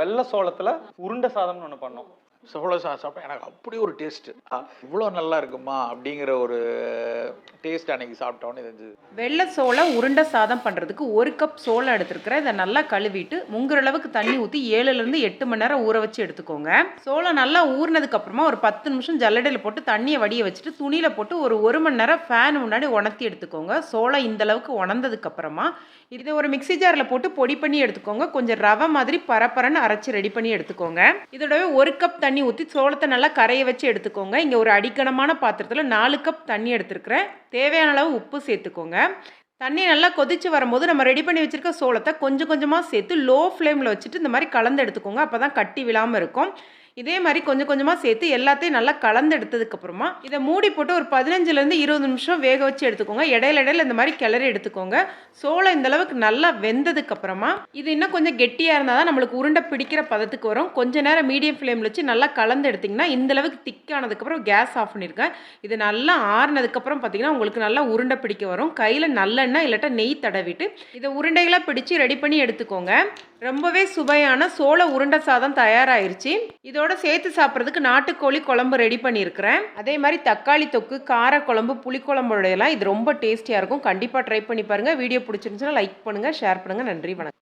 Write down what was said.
வெள்ளை சோளத்துல உருண்டை சாதம்னு ஒன்று பண்ணோம். சோள சாதம் சாப்பிட்டா எனக்கு அப்படி ஒரு டேஸ்ட்டு இவ்வளோ நல்லா இருக்குமா அப்படிங்கிற ஒரு டேஸ்ட் அன்னைக்கு சாப்பிட்டோன்னு தெரிஞ்சது. வெள்ளை சோளம் உருண்டை சாதம் பண்ணுறதுக்கு ஒரு கப் சோளம் எடுத்துருக்கிறேன். இதை நல்லா கழுவிட்டு முங்குற அளவுக்கு தண்ணி ஊற்றி ஏழுலேருந்து எட்டு மணி நேரம் ஊற வச்சு எடுத்துக்கோங்க. சோளம் நல்லா ஊறினதுக்கு அப்புறமா ஒரு பத்து நிமிஷம் ஜல்லடையில் போட்டு தண்ணியை வடிய வச்சுட்டு துணியில் போட்டு ஒரு ஒரு மணி நேரம் ஃபேன் முன்னாடி உணர்த்தி எடுத்துக்கோங்க. சோளம் இந்த அளவுக்கு உணர்ந்ததுக்கு அப்புறமா இதை ஒரு மிக்ஸி ஜாரில் போட்டு பொடி பண்ணி எடுத்துக்கோங்க. கொஞ்சம் ரவை மாதிரி பரப்பரன்னு அரைச்சி ரெடி பண்ணி எடுத்துக்கோங்க. இதோடவே ஒரு கப் தண்ணி தண்ணி ஊற்றி சோளத்தை நல்லா கரைய வச்சு எடுத்துக்கோங்க. இங்கே ஒரு அடிக்கணமான பாத்திரத்தில் நாலு கப் தண்ணி எடுத்துருக்கிறேன். தேவையான அளவு உப்பு சேர்த்துக்கோங்க. தண்ணி நல்லா கொதிச்சு வரும்போது நம்ம ரெடி பண்ணி வச்சுருக்க சோளத்தை கொஞ்சம் கொஞ்சமாக சேர்த்து லோ ஃப்ளேமில் வச்சுட்டு இந்த மாதிரி கலந்து எடுத்துக்கோங்க. அப்போ தான் கட்டி விழாமல் இருக்கும். இதே மாதிரி கொஞ்சம் கொஞ்சமாக சேர்த்து எல்லாத்தையும் நல்லா கலந்து எடுத்ததுக்கப்புறமா இதை மூடி போட்டு ஒரு பதினஞ்சுலேருந்து இருபது நிமிஷம் வேக வச்சு எடுத்துக்கோங்க. இடையில இடையில இந்த மாதிரி கிளறி எடுத்துக்கோங்க. சோளம் இந்த அளவுக்கு நல்லா வெந்ததுக்கப்புறமா இது இன்னும் கொஞ்சம் கெட்டியாக இருந்தால் தான் நம்மளுக்கு உருண்டை பிடிக்கிற பதத்துக்கு வரும். கொஞ்ச நேரம் மீடியம் ஃப்ளேமில் வச்சு நல்லா கலந்து எடுத்திங்கன்னா இந்தளவுக்கு திக்கானதுக்கப்புறம் கேஸ் ஆஃப் பண்ணியிருக்கேன் இது நல்லா ஆறுனதுக்கப்புறம் பார்த்திங்கன்னா உங்களுக்கு நல்லா உருண்டை பிடிக்க வரும். கையில் நல்லெண்ணெய் இல்லாட்டா நெய் தடவிட்டு இதை உருண்டைகளாக பிடிச்சு ரெடி பண்ணி எடுத்துக்கோங்க. ரொம்பவே சுவையான சோள உருண்டை சாதம் தயாராகிருச்சு இதோட இதோட சேர்த்து சாப்பிட்றதுக்கு நாட்டுக்கோழி குழம்பு ரெடி பண்ணியிருக்கிறேன். அதே மாதிரி தக்காளி தொக்கு கார குழம்பு புளிக்குழம்போடையெல்லாம் இது ரொம்ப டேஸ்டியாக இருக்கும். கண்டிப்பாக ட்ரை பண்ணி பாருங்கள் வீடியோ பிடிச்சிருந்துச்சுன்னா லைக் பண்ணுங்கள் ஷேர் பண்ணுங்கள் நன்றி வணக்கம்.